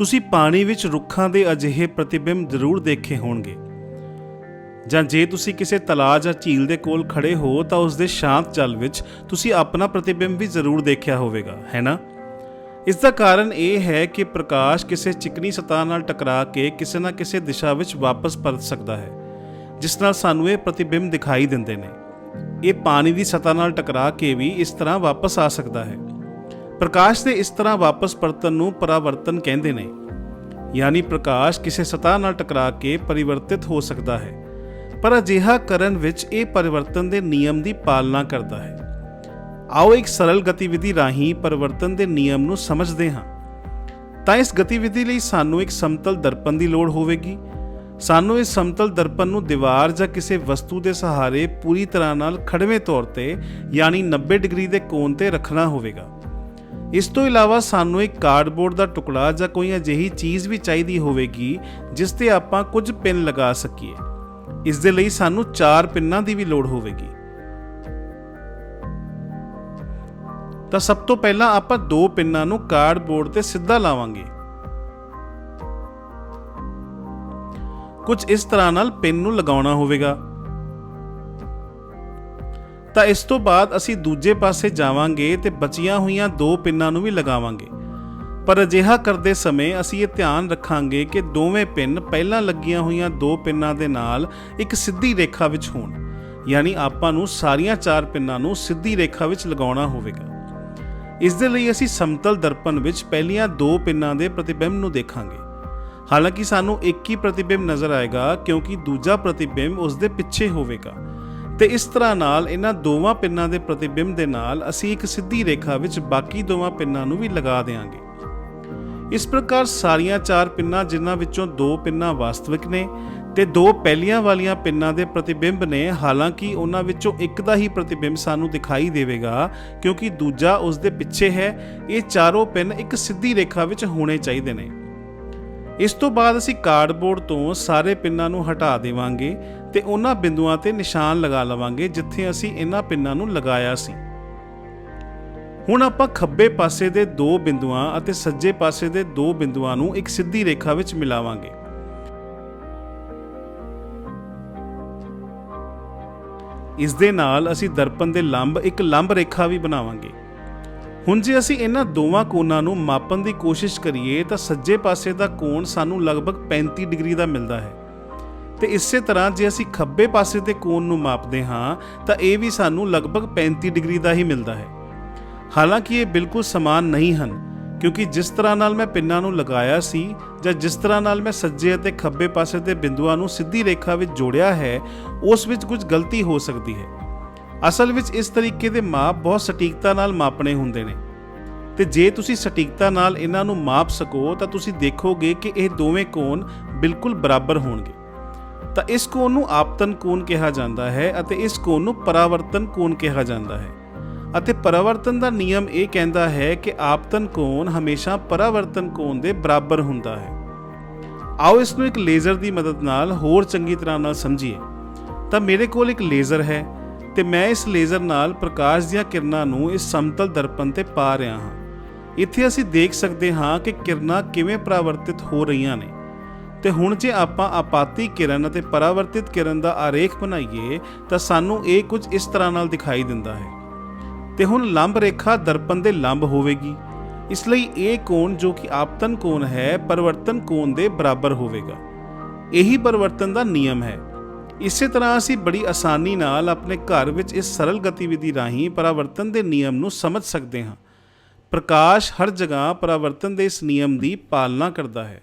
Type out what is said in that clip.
ਤੁਸੀਂ ਪਾਣੀ ਵਿੱਚ ਰੁੱਖਾਂ ਦੇ ਅਜਿਹੇ ਪ੍ਰਤੀਬਿੰਬ ਜ਼ਰੂਰ ਦੇਖੇ ਹੋਣਗੇ। ਜਾਂ ਜੇ ਤੁਸੀਂ ਕਿਸੇ ਤਲਾਅ ਜਾਂ ਝੀਲ ਦੇ ਕੋਲ ਖੜੇ ਹੋ, ਤਾਂ ਉਸ ਦੇ ਸ਼ਾਂਤ ਜਲ ਵਿੱਚ ਤੁਸੀਂ ਆਪਣਾ ਪ੍ਰਤੀਬਿੰਬ ਵੀ ਜ਼ਰੂਰ ਦੇਖਿਆ ਹੋਵੇਗਾ, ਹੈ ਨਾ? ਇਸ ਦਾ ਕਾਰਨ ਇਹ ਹੈ ਕਿ ਪ੍ਰਕਾਸ਼ ਕਿਸੇ ਚਿਕਨੀ ਸਤਹ ਨਾਲ ਟਕਰਾ ਕੇ ਕਿਸੇ ਨਾ ਕਿਸੇ ਦਿਸ਼ਾ ਵਿੱਚ ਵਾਪਸ ਪਰਤ ਸਕਦਾ ਹੈ, ਜਿਸ ਨਾਲ ਸਾਨੂੰ ਇਹ ਪ੍ਰਤੀਬਿੰਬ ਦਿਖਾਈ ਦਿੰਦੇ ਨੇ। ਇਹ ਪਾਣੀ ਦੀ ਸਤਹ ਨਾਲ ਟਕਰਾ ਕੇ ਵੀ ਇਸ ਤਰ੍ਹਾਂ ਵਾਪਸ ਆ ਸਕਦਾ ਹੈ। ਪ੍ਰਕਾਸ਼ ਦੇ ਇਸ ਤਰ੍ਹਾਂ ਵਾਪਸ ਪਰਤਨ ਨੂੰ ਪਰਾਵਰਤਨ ਕਹਿੰਦੇ ਨੇ। ਯਾਨੀ ਪ੍ਰਕਾਸ਼ ਕਿਸੇ ਸਤਹ ਨਾਲ ਟਕਰਾ ਕੇ ਪਰਿਵਰਤਿਤ ਹੋ ਸਕਦਾ ਹੈ, ਪਰ ਅਜਿਹਾ ਕਰਨ ਵਿੱਚ ਇਹ ਪਰਿਵਰਤਨ ਦੇ ਨਿਯਮ ਦੀ ਪਾਲਣਾ ਕਰਦਾ ਹੈ। ਆਓ ਇੱਕ ਸਰਲ ਗਤੀਵਿਧੀ ਰਾਹੀਂ ਪਰਿਵਰਤਨ ਦੇ ਨਿਯਮ ਨੂੰ ਸਮਝਦੇ ਹਾਂ। ਤਾਂ ਇਸ ਗਤੀਵਿਧੀ ਲਈ ਸਾਨੂੰ ਇੱਕ ਸਮਤਲ ਦਰਪਣ ਦੀ ਲੋੜ ਹੋਵੇਗੀ। ਸਾਨੂੰ ਇਸ ਸਮਤਲ ਦਰਪਣ ਨੂੰ ਦੀਵਾਰ ਜਾਂ ਕਿਸੇ ਵਸਤੂ ਦੇ ਸਹਾਰੇ ਪੂਰੀ ਤਰ੍ਹਾਂ ਨਾਲ ਖੜਵੇਂ ਤੌਰ ਤੇ, ਯਾਨੀ 90 ਡਿਗਰੀ ਦੇ ਕੋਣ ਤੇ ਰੱਖਣਾ ਹੋਵੇਗਾ। ਇਸ ਤੋਂ ਇਲਾਵਾ ਸਾਨੂੰ ਇੱਕ ਕਾਰਡਬੋਰਡ ਦਾ ਟੁਕੜਾ ਜਾਂ ਕੋਈ ਅਜਿਹੀ ਚੀਜ਼ ਵੀ ਚਾਹੀਦੀ ਹੋਵੇਗੀ, ਜਿਸ ਤੇ ਆਪਾਂ ਕੁਝ ਪਿੰਨ ਲਗਾ ਸਕੀਏ। ਇਸ ਦੇ ਲਈ ਸਾਨੂੰ 4 ਪਿੰਨਾਂ ਦੀ ਵੀ ਲੋੜ ਹੋਵੇਗੀ। ਤਾਂ ਸਭ ਤੋਂ ਪਹਿਲਾਂ ਆਪਾਂ ਦੋ ਪਿੰਨਾਂ ਨੂੰ ਕਾਰਡਬੋਰਡ ਤੇ ਸਿੱਧਾ ਲਾਵਾਂਗੇ। ਕੁਝ ਇਸ ਤਰ੍ਹਾਂ ਨਾਲ ਪਿੰਨ ਨੂੰ ਲਗਾਉਣਾ ਹੋਵੇਗਾ। ਤਾਂ ਇਸ ਤੋਂ ਬਾਅਦ ਅਸੀਂ ਦੂਜੇ ਪਾਸੇ ਜਾਵਾਂਗੇ ਤੇ ਬਚੀਆਂ ਹੋਈਆਂ ਦੋ ਪਿੰਨਾਂ ਨੂੰ ਵੀ ਲਗਾਵਾਂਗੇ। ਪਰ ਅਜਿਹਾ ਕਰਦੇ ਸਮੇਂ ਅਸੀਂ ਇਹ ਧਿਆਨ ਰੱਖਾਂਗੇ ਕਿ ਦੋਵੇਂ ਪਿੰਨ ਪਹਿਲਾਂ ਲੱਗੀਆਂ ਹੋਈਆਂ ਦੋ ਪਿੰਨਾਂ ਦੇ ਨਾਲ ਇੱਕ ਸਿੱਧੀ ਰੇਖਾ ਵਿੱਚ ਹੋਣ। ਯਾਨੀ ਆਪਾਂ ਨੂੰ ਸਾਰੀਆਂ ਚਾਰ ਪਿੰਨਾਂ ਨੂੰ ਸਿੱਧੀ ਰੇਖਾ ਵਿੱਚ ਲਗਾਉਣਾ ਹੋਵੇਗਾ। ਇਸ ਦੇ ਲਈ ਅਸੀਂ ਸਮਤਲ ਦਰਪਣ ਵਿੱਚ ਪਹਿਲੀਆਂ ਦੋ ਪਿੰਨਾਂ ਦੇ ਪ੍ਰਤੀਬਿੰਬ ਨੂੰ ਦੇਖਾਂਗੇ। ਹਾਲਾਂਕਿ ਸਾਨੂੰ ਇੱਕ ਹੀ ਪ੍ਰਤੀਬਿੰਬ ਨਜ਼ਰ ਆਏਗਾ ਕਿਉਂਕਿ ਦੂਜਾ ਪ੍ਰਤੀਬਿੰਬ ਉਸ ਦੇ ਪਿੱਛੇ ਹੋਵੇਗਾ। ਤੇ ਇਸ ਤਰ੍ਹਾਂ ਨਾਲ ਇਹਨਾਂ ਦੋਵਾਂ ਪਿੰਨਾਂ ਦੇ ਪ੍ਰਤੀਬਿੰਬ ਦੇ ਨਾਲ ਅਸੀਂ ਇੱਕ ਸਿੱਧੀ ਰੇਖਾ ਵਿੱਚ ਬਾਕੀ ਦੋਵਾਂ ਪਿੰਨਾਂ ਨੂੰ ਵੀ ਲਗਾ ਦੇਵਾਂਗੇ ਇਸ ਪ੍ਰਕਾਰ ਸਾਰੀਆਂ ਚਾਰ ਪਿੰਨਾਂ ਜਿਨ੍ਹਾਂ ਵਿੱਚੋਂ ਦੋ ਪਿੰਨਾਂ ਵਾਸਤਵਿਕ ਨੇ ਤੇ ਦੋ ਪਹਿਲੀਆਂ ਵਾਲੀਆਂ ਪਿੰਨਾਂ ਦੇ ਪ੍ਰਤੀਬਿੰਬ ਨੇ, ਹਾਲਾਂਕਿ ਉਹਨਾਂ ਵਿੱਚੋਂ ਇੱਕ ਦਾ ਹੀ ਪ੍ਰਤੀਬਿੰਬ ਸਾਨੂੰ ਦਿਖਾਈ ਦੇਵੇਗਾ, ਕਿਉਂਕਿ ਦੂਜਾ ਉਸ ਦੇ ਪਿੱਛੇ ਹੈ, ਇਹ ਚਾਰੋਂ ਪਿੰਨ ਇੱਕ ਸਿੱਧੀ ਰੇਖਾ ਵਿੱਚ ਹੋਣੇ ਚਾਹੀਦੇ ਨੇ। ਇਸ ਤੋਂ ਬਾਅਦ ਅਸੀਂ ਕਾਰਡਬੋਰਡ ਤੋਂ ਸਾਰੇ ਪਿੰਨਾਂ ਨੂੰ ਹਟਾ ਦੇਵਾਂਗੇ ਤੇ ਉਹਨਾਂ ਬਿੰਦੂਆਂ ਤੇ ਨਿਸ਼ਾਨ ਲਗਾ ਲਵਾਂਗੇ ਜਿੱਥੇ ਅਸੀਂ ਇਹਨਾਂ ਪਿੰਨਾਂ ਨੂੰ ਲਗਾਇਆ ਸੀ। ਹੁਣ ਆਪਾਂ ਖੱਬੇ ਪਾਸੇ ਦੇ ਦੋ ਬਿੰਦੂਆਂ ਅਤੇ ਸੱਜੇ ਪਾਸੇ ਦੇ ਦੋ ਬਿੰਦੂਆਂ ਨੂੰ ਇੱਕ ਸਿੱਧੀ ਰੇਖਾ ਵਿੱਚ ਮਿਲਾਵਾਂਗੇ। ਇਸ ਦੇ ਨਾਲ ਅਸੀਂ ਦਰਪਣ ਦੇ ਲੰਬ ਇੱਕ ਲੰਬ ਰੇਖਾ ਵੀ ਬਣਾਵਾਂਗੇ। ਹੁਣ ਜੇ ਅਸੀਂ ਇਹਨਾਂ ਦੋਵਾਂ ਕੋਣਾਂ ਨੂੰ ਮਾਪਣ ਦੀ ਕੋਸ਼ਿਸ਼ ਕਰੀਏ ਤਾਂ ਸੱਜੇ ਪਾਸੇ ਦਾ ਕੋਣ ਸਾਨੂੰ ਲਗਭਗ 35 ਡਿਗਰੀ ਦਾ ਮਿਲਦਾ ਹੈ। ਤੇ ਇਸੇ ਤਰ੍ਹਾਂ ਜੇ ਅਸੀਂ ਖੱਬੇ ਪਾਸੇ ਦੇ ਕੋਣ ਨੂੰ ਮਾਪਦੇ ਹਾਂ, ਤਾਂ ਇਹ ਵੀ ਸਾਨੂੰ ਲਗਭਗ 35 ਡਿਗਰੀ ਦਾ ਹੀ ਮਿਲਦਾ ਹੈ। ਹਾਲਾਂਕਿ ਇਹ ਬਿਲਕੁਲ ਸਮਾਨ ਨਹੀਂ ਹਨ, ਕਿਉਂਕਿ ਜਿਸ ਤਰ੍ਹਾਂ ਨਾਲ ਮੈਂ ਪਿੰਨਾਂ ਨੂੰ ਲਗਾਇਆ ਸੀ, ਜਾਂ ਜਿਸ ਤਰ੍ਹਾਂ ਨਾਲ ਮੈਂ ਸੱਜੇ ਅਤੇ ਖੱਬੇ ਪਾਸੇ ਦੇ ਬਿੰਦੂਆਂ ਨੂੰ ਸਿੱਧੀ ਰੇਖਾ ਵਿੱਚ ਜੋੜਿਆ ਹੈ, ਉਸ ਵਿੱਚ ਕੁਝ ਗਲਤੀ ਹੋ ਸਕਦੀ ਹੈ। ਅਸਲ ਵਿੱਚ ਇਸ ਤਰੀਕੇ ਦੇ ਮਾਪ ਬਹੁਤ ਸਟੀਕਤਾ ਨਾਲ ਮਾਪਣੇ ਹੁੰਦੇ ਨੇ। ਤੇ ਜੇ ਤੁਸੀਂ ਸਟੀਕਤਾ ਨਾਲ ਇਹਨਾਂ ਨੂੰ ਮਾਪ ਸਕੋ, ਤਾਂ ਤੁਸੀਂ ਦੇਖੋਗੇ ਕਿ ਇਹ ਦੋਵੇਂ ਕੋਣ ਬਿਲਕੁਲ ਬਰਾਬਰ ਹੋਣਗੇ। ਤਾਂ ਇਸ ਕੋਣ ਨੂੰ ਆਪਤਨ ਕੋਣ ਕਿਹਾ ਜਾਂਦਾ ਹੈ ਅਤੇ ਇਸ ਕੋਣ ਨੂੰ ਪਰਾਵਰਤਨ ਕੋਣ ਕਿਹਾ ਜਾਂਦਾ ਹੈ। ਅਤੇ ਪਰਾਵਰਤਨ ਦਾ ਨਿਯਮ ਇਹ ਕਹਿੰਦਾ ਹੈ ਕਿ ਆਪਤਨ ਕੋਣ ਹਮੇਸ਼ਾ ਪਰਾਵਰਤਨ ਕੋਣ ਦੇ ਬਰਾਬਰ ਹੁੰਦਾ ਹੈ। ਆਓ ਇਸ ਨੂੰ ਇੱਕ ਲੇਜ਼ਰ ਦੀ ਮਦਦ ਨਾਲ ਹੋਰ ਚੰਗੀ ਤਰ੍ਹਾਂ ਨਾਲ ਸਮਝੀਏ। ਤਾਂ ਮੇਰੇ ਕੋਲ ਇੱਕ ਲੇਜ਼ਰ ਹੈ ਤੇ ਮੈਂ ਇਸ ਲੇਜ਼ਰ ਨਾਲ ਪ੍ਰਕਾਸ਼ ਦੀਆਂ ਕਿਰਨਾਂ ਨੂੰ ਇਸ ਸਮਤਲ ਦਰਪਣ ਤੇ ਪਾ ਰਿਹਾ ਹਾਂ। ਇੱਥੇ ਅਸੀਂ ਦੇਖ ਸਕਦੇ ਹਾਂ ਕਿ ਕਿਰਨਾਂ ਕਿਵੇਂ ਪਰਾਵਰਤਿਤ ਹੋ ਰਹੀਆਂ ਨੇ। ਤੇ ਹੁਣ ਜੇ ਆਪਾਂ ਆਪਾਤੀ ਕਿਰਨ ਅਤੇ ਪਰਾਵਰਤਿਤ ਕਿਰਨ ਦਾ ਆਰੇਖ ਬਣਾਈਏ, ਤਾਂ ਸਾਨੂੰ ਇਹ ਕੁਝ ਇਸ ਤਰ੍ਹਾਂ ਨਾਲ ਦਿਖਾਈ ਦਿੰਦਾ ਹੈ। ਤੇ ਹੁਣ ਲੰਬ ਰੇਖਾ ਦਰਪਣ ਦੇ ਲੰਬ ਹੋਵੇਗੀ। ਇਸ ਲਈ ਇਹ ਕੋਣ ਜੋ ਕਿ ਆਪਤਨ ਕੋਣ ਹੈ, ਪਰਿਵਰਤਨ ਕੋਣ ਦੇ ਬਰਾਬਰ ਹੋਵੇਗਾ। ਇਹੀ ਪਰਿਵਰਤਨ ਦਾ ਨਿਯਮ ਹੈ। ਇਸੇ ਤਰ੍ਹਾਂ ਅਸੀਂ ਬੜੀ ਆਸਾਨੀ ਨਾਲ ਆਪਣੇ ਘਰ ਵਿੱਚ ਇਸ ਸਰਲ ਗਤੀਵਿਧੀ ਰਾਹੀਂ ਪਰਾਵਰਤਨ ਦੇ ਨਿਯਮ ਨੂੰ ਸਮਝ ਸਕਦੇ ਹਾਂ। ਪ੍ਰਕਾਸ਼ ਹਰ ਜਗ੍ਹਾ ਪਰਾਵਰਤਨ ਦੇ ਇਸ ਨਿਯਮ ਦੀ ਪਾਲਣਾ ਕਰਦਾ ਹੈ।